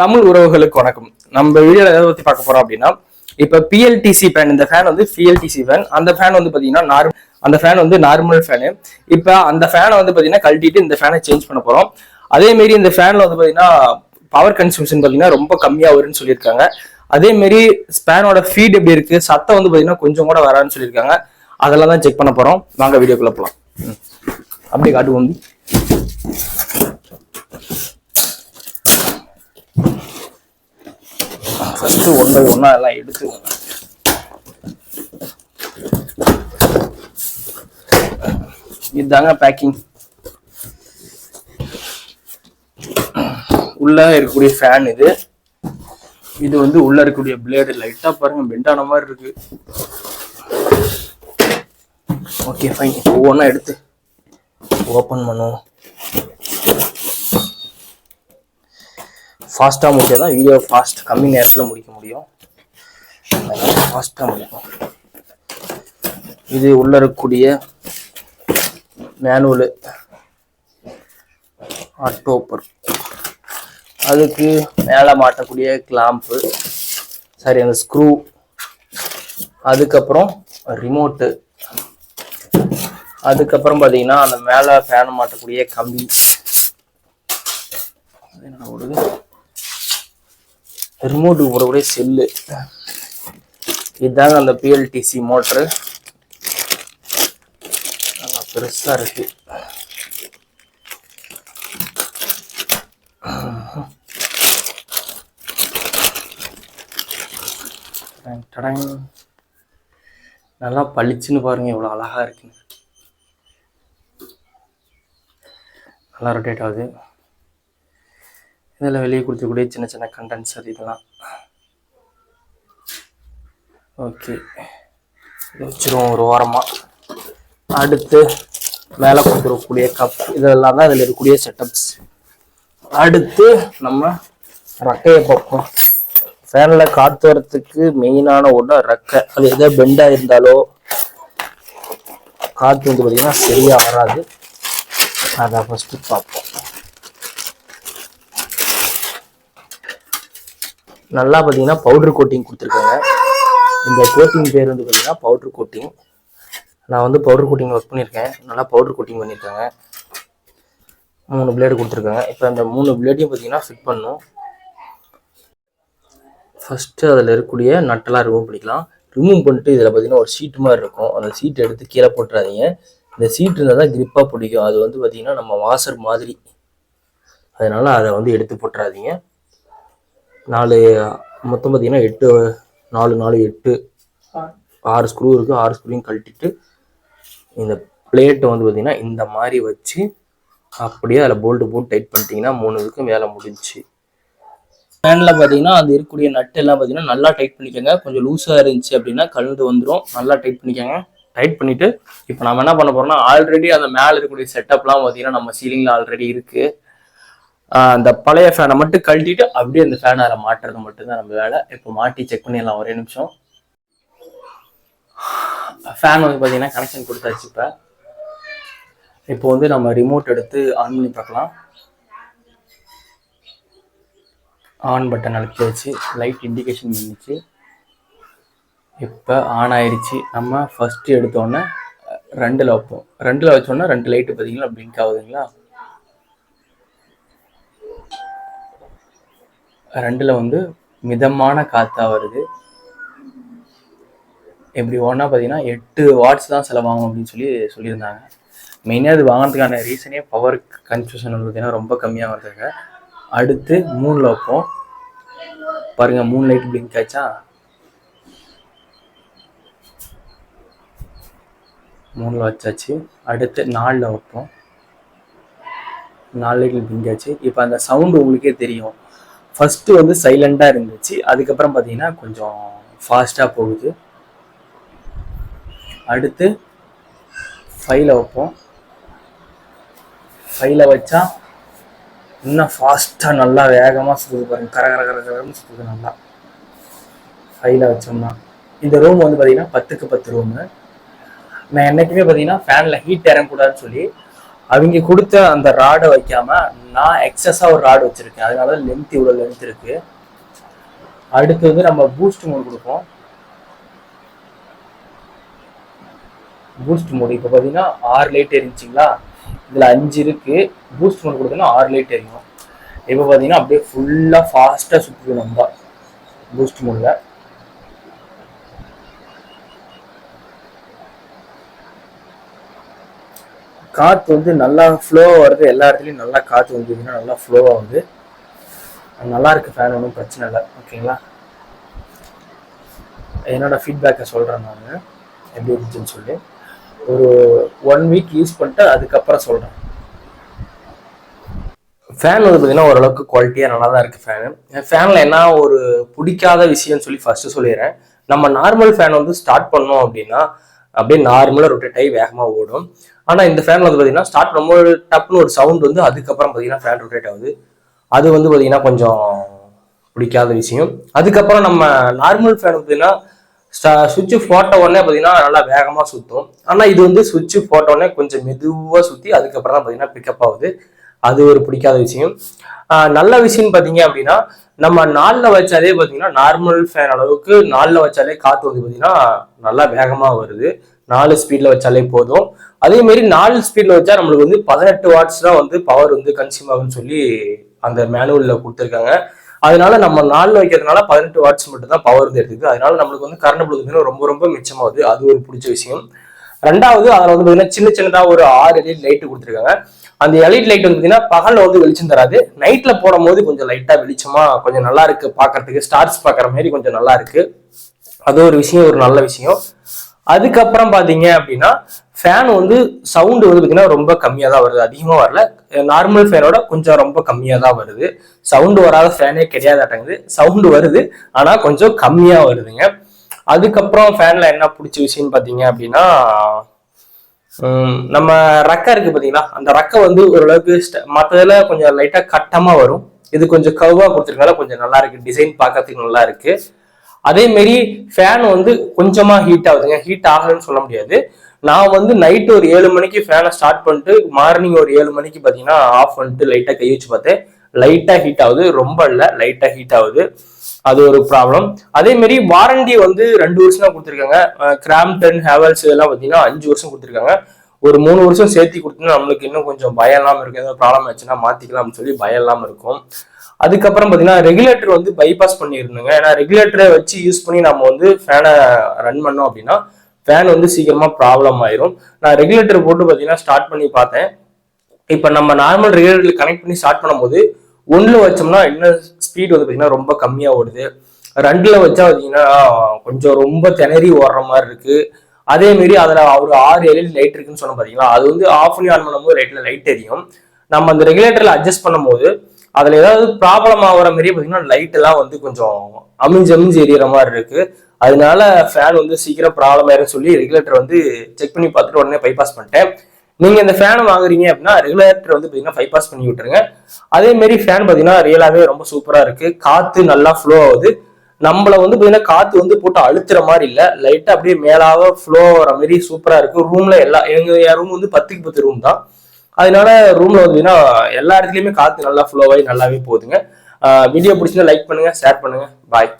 தமிழ் உறவுகளுக்கு வணக்கம். நம்ம வீடியோல எதை பத்தி பார்க்க போறோம் அப்படின்னா இப்ப பிஎல்டிசி ஃபேன் இந்த ஃபேன் வந்து பிஎல்டிசி ஃபேன் அந்த ஃபேன் வந்து பாத்தீங்கன்னா நார்மல் அந்த ஃபேன் வந்து நார்மல் ஃபேனு இப்ப அந்த ஃபேனை வந்து பாத்தீங்கன்னா கழட்டிட்டு இந்த ஃபேனை சேஞ்ச் பண்ண போறோம். அதே மாரி இந்த ஃபேன்ல வந்து பாத்தீங்கன்னா பவர் கன்சம்ஷன் பாத்தீங்கன்னா ரொம்ப கம்மியா வரும்னு சொல்லியிருக்காங்க. அதே மாரி ஸ்பேனோட ஃபீட் எப்படி இருக்கு? சத்தம் வந்து பாத்தீங்கன்னா கொஞ்சம் கூட வரான்னு சொல்லியிருக்காங்க. அதெல்லாம் தான் செக் பண்ண போறோம். வாங்க வீடியோக்குள்ள போலாம். அப்படியே காட்டுவோம். ஃபஸ்ட்டு ஃபர்ஸ்ட் ஒன் பை ஒன்னா எல்லாம் எடுத்து. இதுதாங்க பேக்கிங் உள்ள இருக்கக்கூடிய ஃபேன் இது. இது வந்து உள்ள இருக்கக்கூடிய பிளேடு லைட்டா பாருங்க பெண்டான மாதிரி இருக்கு. ஓகே ஃபைன் ஒவ்வொன்றா எடுத்து ஓப்பன் பண்ணுவோம். ஃபாஸ்ட்டாக முடிச்சால் தான் வீடியோ ஃபாஸ்ட் கம்மி நேரத்தில் முடிக்க முடியும். ஃபாஸ்ட்டாக முடிக்கும். இது உள்ள இருக்கக்கூடிய மேனுவலு ஆட்டோப்பர் அதுக்கு மேலே மாட்டக்கூடிய கிளாம்பு சரி அந்த ஸ்க்ரூ அதுக்கப்புறம் ரிமோட்டு அதுக்கப்புறம் பார்த்தீங்கன்னா அந்த மேலே ஃபேன் மாட்டக்கூடிய கம்பி. என்ன ஓடுது ரிமோட்டுக்கு போடக்கூடிய செல்லு இதுதாங்க அந்த பிஎல்டிசி மோட்ரு நல்லா பெருசாக இருக்கு. டடங், நல்லா பளிச்சுன்னு பாருங்க இவ்வளோ அழகா இருக்குன்னு. நல்லா ரொட்டேட் ஆகுது. இதில் வெளியே கொடுத்துக்கூடிய சின்ன சின்ன கண்டென்சர் இதெல்லாம். ஓகே இதை வச்சிருவோம் ஒரு ஓரமாக அடுத்து மேலே கொடுத்துருக்கக்கூடிய கப் இதெல்லாம் தான் இதில் இருக்கக்கூடிய செட்டப்ஸ் அடுத்து நம்ம ரெக்கையை பார்ப்போம். ஃபேனில் காற்று வரத்துக்கு மெயினான ஒன்று ரெக்கை. அது எதோ பெண்டாக இருந்தாலோ காற்று வந்து பார்த்திங்கன்னா சரியாக வராது. அதை ஃபஸ்ட்டு பார்ப்போம். நல்லா பார்த்தீங்கன்னா பவுடர் கோட்டிங் கொடுத்துருக்காங்க. இந்த கோட்டிங் பேர் வந்து பார்த்தீங்கன்னா பவுடர் கோட்டிங் நான் வந்து பவுடர் கோட்டிங் ஒர்க் பண்ணியிருக்கேன். நல்லா பவுடர் கோட்டிங் பண்ணியிருக்காங்க. மூணு பிளேடு கொடுத்துருக்காங்க. இப்போ அந்த மூணு பிளேடையும் பார்த்தீங்கன்னா ஃபிட் பண்ணும் ஃபஸ்ட்டு அதில் இருக்கக்கூடிய நட்டெல்லாம் ரிமூவ் பண்ணிக்கலாம். ரிமூவ் பண்ணிட்டு இதில் பார்த்தீங்கன்னா ஒரு சீட்டு மாதிரி இருக்கும். அந்த சீட்டு எடுத்து கீழே போட்டுறாதீங்க. இந்த சீட் இருந்தால் தான் கிரிப்பாக பிடிக்கும். அது வந்து பார்த்தீங்கன்னா நம்ம வாசர் மாதிரி. அதனால அதை வந்து எடுத்து போட்டுறாதீங்க. நாலு மொத்தம் பார்த்தீங்கன்னா எட்டு நாலு நாலு எட்டு ஆறு ஸ்க்ரூ இருக்குது ஆறு ஸ்க்ரூவையும் கழட்டிட்டு இந்த பிளேட்டை வந்து பார்த்தீங்கன்னா இந்த மாதிரி வச்சு அப்படியே அதில் போல்ட்டு போட்டு டைட் பண்ணிட்டீங்கன்னா மூணு இதுக்கும் வேலை முடிஞ்சிச்சு. ஃபேனில் பார்த்தீங்கன்னா அது இருக்கக்கூடிய நட்டு எல்லாம் பார்த்தீங்கன்னா நல்லா டைட் பண்ணிக்கோங்க. கொஞ்சம் லூஸாக இருந்துச்சு அப்படின்னா கழுந்து வந்துடும் நல்லா டைட் பண்ணிக்கோங்க. டைட் பண்ணிவிட்டு இப்போ நம்ம என்ன பண்ண போகிறோம்னா ஆல்ரெடி அந்த மேலே இருக்கக்கூடிய செட்டப்லாம் பார்த்தீங்கன்னா நம்ம சீலிங்கில் ஆல்ரெடி இருக்குது அந்த பழைய ஃபேனை மட்டும் கழட்டிட்டு அப்படியே அந்த ஃபேனை அதில் மாட்டுறது மட்டும்தான் நம்ம வேலை. இப்போ மாட்டி செக் பண்ணிடலாம் ஒரே நிமிஷம். ஃபேன் வந்து பார்த்தீங்கன்னா கனெக்ஷன் கொடுத்தாச்சு இப்போ. இப்போ வந்து நம்ம ரிமோட் எடுத்து ஆன் பண்ணி பார்க்கலாம். ஆன் பட்டன் அழுத்தியாச்சு. லைட் இண்டிகேஷன் பண்ணிச்சு இப்போ ஆன் ஆயிடுச்சு. நம்ம ஃபஸ்ட்டு எடுத்தோடனே ரெண்டில் வைப்போம். ரெண்டில் வச்சோன்னா ரெண்டு லைட்டு பார்த்தீங்களா? பிங்க் ஆகுதுங்களா? ரெண்டில் வந்து மிதமான காற்றா வருது. எப்படி ஒன்றா பார்த்தீங்கன்னா எட்டு வாட்ஸ் தான் செலவாகும் அப்படின்னு சொல்லி சொல்லியிருந்தாங்க. மெயினாக அது வாங்கினதுக்கான ரீசனே பவர் கன்ஃபியூஷன் வந்து பார்த்தீங்கன்னா ரொம்ப கம்மியாக வருதுங்க அடுத்து மூணில் வைப்போம். பாருங்கள் மூணு லைட் பிளிங்க் ஆச்சா மூணில் வச்சாச்சு. அடுத்து நாலில் வைப்போம். நாலு லைட் பிளிங்க் ஆச்சு இப்போ அந்த சவுண்டு உங்களுக்கே தெரியும். ஃபஸ்ட்டு வந்து சைலண்டாக இருந்துச்சு. அதுக்கப்புறம் பார்த்தீங்கன்னா கொஞ்சம் ஃபாஸ்ட்டாக போகுது. அடுத்து ஃபைல வைப்போம். ஃபைல வச்சா இன்னும் ஃபாஸ்ட்டாக நல்லா வேகமாக சுற்றுது பாருங்க. கர கர கர கரன்னு சுற்றுது நல்லா. ஃபைல வச்சோம்னா. இந்த ரூம் வந்து பார்த்தீங்கன்னா பத்துக்கு பத்து ரூமு நான் என்னைக்குமே பார்த்தீங்கன்னா ஃபேனில் ஹீட் இறங்கக்கூடாதுன்னு சொல்லி அவங்க கொடுத்த அந்த ராடை வைக்காம நான் எக்ஸஸாக ஒரு ராடு வச்சுருக்கேன். அதனால லென்த் இவ்வளோ லென்த் இருக்கு. அடுத்து வந்து நம்ம பூஸ்ட் மோட் கொடுப்போம். பூஸ்ட் மோட் இப்போ பார்த்தீங்கன்னா ஆறு லைட் எரிஞ்சிங்களா? இதில் அஞ்சு இருக்கு. பூஸ்ட் மோட் கொடுத்தோன்னா ஆறு லைட் எரியும். இப்போ பார்த்தீங்கன்னா அப்படியே ஃபுல்லாக ஃபாஸ்ட்டாக சுற்றுது நம்ம பூஸ்ட் மோடில் காற்று வந்து நல்லா ஃப்ளோ வருது எல்லா இடத்துலையும் நல்லா காற்று வந்ததுன்னா நல்லா ஃப்ளோவாக வந்து நல்லா இருக்குது ஃபேன் ஒன்றும் பிரச்சனை இல்லை. ஓகேங்களா என்னோட ஃபீட்பேக்கை சொல்கிறேன் நான். எப்படி இருந்துச்சுன்னு சொல்லி. ஒரு ஒன் வீக் யூஸ் பண்ணிட்டு அதுக்கப்புறம் சொல்கிறேன் ஃபேன் வந்து பார்த்தீங்கன்னா ஓரளவுக்கு குவாலிட்டியாக நல்லா தான் இருக்குது ஃபேனு ஃபேனில் என்ன ஒரு பிடிக்காத விஷயம்னு சொல்லி ஃபஸ்ட்டு சொல்லிடுறேன். நம்ம நார்மல் ஃபேன் வந்து ஸ்டார்ட் பண்ணோம் அப்படின்னா அப்படியே நார்மலாக ரொட்டேட் ஆகி வேகமாக ஓடும். ஆனால் இந்த ஃபேன் வந்து பார்த்தீங்கன்னா ஸ்டார்ட் ரொம்ப டப்புன்னு ஒரு சவுண்ட் வந்து அதுக்கப்புறம் பார்த்தீங்கன்னா ஃபேன் ரொட்டேட் ஆகுது. அது வந்து பார்த்தீங்கன்னா கொஞ்சம் பிடிக்காத விஷயம். அதுக்கப்புறம் நம்ம நார்மல் ஃபேன் பார்த்தீங்கன்னா சுவிட்சு போட்ட உடனே பார்த்தீங்கன்னா நல்லா வேகமாக சுற்றும் ஆனால் இது வந்து சுவிட்சு போட்ட உடனே கொஞ்சம் மெதுவாக சுற்றி அதுக்கப்புறம் தான் பார்த்தீங்கன்னா பிக்கப் ஆகுது. அது ஒரு பிடிக்காத விஷயம். நல்ல விஷயம்னு பார்த்தீங்க அப்படின்னா நம்ம நாளில் வச்சாலே பார்த்தீங்கன்னா நார்மல் ஃபேன் அளவுக்கு நாளில் வச்சாலே காற்று வந்து பார்த்தீங்கன்னா நல்லா வேகமாக வருது. நாலு ஸ்பீடில் வச்சாலே போதும். அதேமாரி நாலு ஸ்பீடில் வச்சா நம்மளுக்கு வந்து பதினெட்டு வாட்ஸ் தான் வந்து பவர் வந்து கன்சியூம் ஆகும்னு சொல்லி அந்த மேனுவலில் கொடுத்துருக்காங்க. அதனால நம்ம நாளில் வைக்கிறதுனால பதினெட்டு வாட்ஸ் மட்டும் தான் பவர் வந்து எடுத்துக்குது. அதனால நம்மளுக்கு வந்து கரண்ட் பிடிக்கிறது ரொம்ப ரொம்ப மிச்சமாகுது அது ஒரு பிடிச்ச விஷயம். ரெண்டாவது அதில் வந்து பார்த்தீங்கன்னா சின்ன சின்னதாக ஒரு ஆறு எல்இடி லைட்டு கொடுத்துருக்காங்க. அந்த எலைட் லைட் வந்து பார்த்தீங்கன்னா பகலில் வந்து வெளிச்சம் தராது. நைட்டில் போடும் போது கொஞ்சம் லைட்டாக வெளிச்சமா கொஞ்சம் நல்லா இருக்கு பார்க்கறதுக்கு ஸ்டார்ஸ் பார்க்குற மாதிரி கொஞ்சம் நல்லா இருக்கு. அது ஒரு விஷயம் ஒரு நல்ல விஷயம். அதுக்கப்புறம் பார்த்தீங்க அப்படின்னா ஃபேன் வந்து சவுண்டு வந்து பார்த்தீங்கன்னா ரொம்ப கம்மியாக தான் வருது. அதிகமாக வரல. நார்மல் ஃபேனோட கொஞ்சம் ரொம்ப கம்மியாக தான் வருது. சவுண்டு வராத ஃபேனே கிடையாதாட்டங்குது. சவுண்டு வருது ஆனால் கொஞ்சம் கம்மியாக வருதுங்க. அதுக்கப்புறம் ஃபேனில் என்ன பிடிச்ச விஷயம்னு பார்த்தீங்க அப்படின்னா நம்ம ரக்கை இருக்கு பார்த்தீங்களா அந்த ரக்கை வந்து ஓரளவுக்கு மற்றதுல கொஞ்சம் லைட்டாக கட்டமாக வரும். இது கொஞ்சம் கவ்வாக கொடுத்துருக்கனால கொஞ்சம் நல்லா இருக்கு. டிசைன் பார்க்கறதுக்கு நல்லா இருக்கு. அதே மாரி ஃபேன் வந்து கொஞ்சமா ஹீட் ஆகுதுங்க. ஹீட் ஆகலன்னு சொல்ல முடியாது. நான் வந்து நைட் ஒரு ஏழு மணிக்கு ஃபேனை ஸ்டார்ட் பண்ணிட்டு மார்னிங் ஒரு ஏழு மணிக்கு பார்த்தீங்கன்னா ஆஃப் பண்ணிட்டு லைட்டாக கை வச்சு பார்த்தேன். லைட்டாக ஹீட் ஆகுது. ரொம்ப இல்லை லைட்டாக ஹீட் ஆகுது. அது ஒரு ப்ராப்ளம் அதே மாதிரி வாரண்டி வந்து ரெண்டு வருஷம் தான் கொடுத்துருக்காங்க கிராம்டன் ஹேவல்ஸ் இதெல்லாம் பார்த்தீங்கன்னா அஞ்சு வருஷம் கொடுத்துருக்காங்க. ஒரு மூணு வருஷம் சேர்த்து கொடுத்தீங்கன்னா நம்மளுக்கு இன்னும் கொஞ்சம் பயம் இல்லாமல் இருக்கும். ஏதாவது ப்ராப்ளம் ஆச்சுன்னா மாற்றிக்கலாம்னு சொல்லி பயம் இல்லாமல் இருக்கும். அதுக்கப்புறம் பார்த்தீங்கன்னா ரெகுலேட்டர் வந்து பைபாஸ் பண்ணியிருந்தோங்க. ஏன்னா ரெகுலேட்டரை வச்சு யூஸ் பண்ணி நம்ம வந்து ஃபேனை ரன் பண்ணோம் அப்படின்னா ஃபேன் வந்து சீக்கிரமாக ப்ராப்ளம் ஆயிரும். நான் ரெகுலேட்டர் போட்டு பார்த்தீங்கன்னா ஸ்டார்ட் பண்ணி பார்த்தேன். இப்போ நம்ம நார்மல் ரெகுலேட்டர் கனெக்ட் பண்ணி ஸ்டார்ட் பண்ணும்போது ஒன்றில் வச்சோம்னா இன்னும் ஸ்பீட் வந்து பார்த்தீங்கன்னா ரொம்ப கம்மியாக ஓடுது. ரெண்டில் வச்சா பார்த்தீங்கன்னா கொஞ்சம் ரொம்ப திணறி ஓடுற மாதிரி இருக்குது அதே மாரி அதில் ஒரு ஆறு எல்இடி லைட் இருக்குன்னு சொன்ன பார்த்தீங்களா அது வந்து ஆஃப் பண்ணி ஆன் பண்ணும்போது லைட்டில் லைட் தெரியும் நம்ம அந்த ரெகுலேட்டரில் அட்ஜஸ்ட் பண்ணும்போது அதில் ஏதாவது ப்ராப்ளம் ஆகிற மாதிரி பார்த்தீங்கன்னா லைட்டெல்லாம் வந்து கொஞ்சம் அமிஞ்சு அமிஞ்சு எரியற மாதிரி இருக்குது அதனால ஃபேன் வந்து சீக்கிரம் ப்ராப்ளம் ஆயிரும்னு சொல்லி ரெகுலேட்டர் வந்து செக் பண்ணி பார்த்துட்டு உடனே பைபாஸ் பண்ணிட்டேன். நீங்க இந்த ஃபேன் வாங்குறீங்க அப்படின்னா ரெகுலேட்டர் வந்து பார்த்தீங்கன்னா பாஸ் பண்ணி விட்டுருங்க. அதே மாதிரி ஃபேன் பாத்தீங்கன்னா ரியலாவே ரொம்ப சூப்பரா இருக்கு. காத்து நல்லா ஃப்ளோ ஆகுது. நம்மள வந்து பார்த்தீங்கன்னா காத்து வந்து போட்டு அழுத்துற மாதிரி இல்லை. லைட்டா அப்படியே மேலாக ஃப்ளோ வர மாதிரி சூப்பரா இருக்கு. ரூம்ல எல்லா எங்க என் ரூம் வந்து பத்துக்கு பத்து ரூம் தான். அதனால ரூம்ல வந்து பார்த்தீங்கன்னா எல்லா இடத்துலயுமே காத்து நல்லா ஃப்ளோ ஆகி நல்லாவே போகுதுங்க. வீடியோ பிடிச்சிருந்தா லைக் பண்ணுங்க ஷேர் பண்ணுங்க. பாய்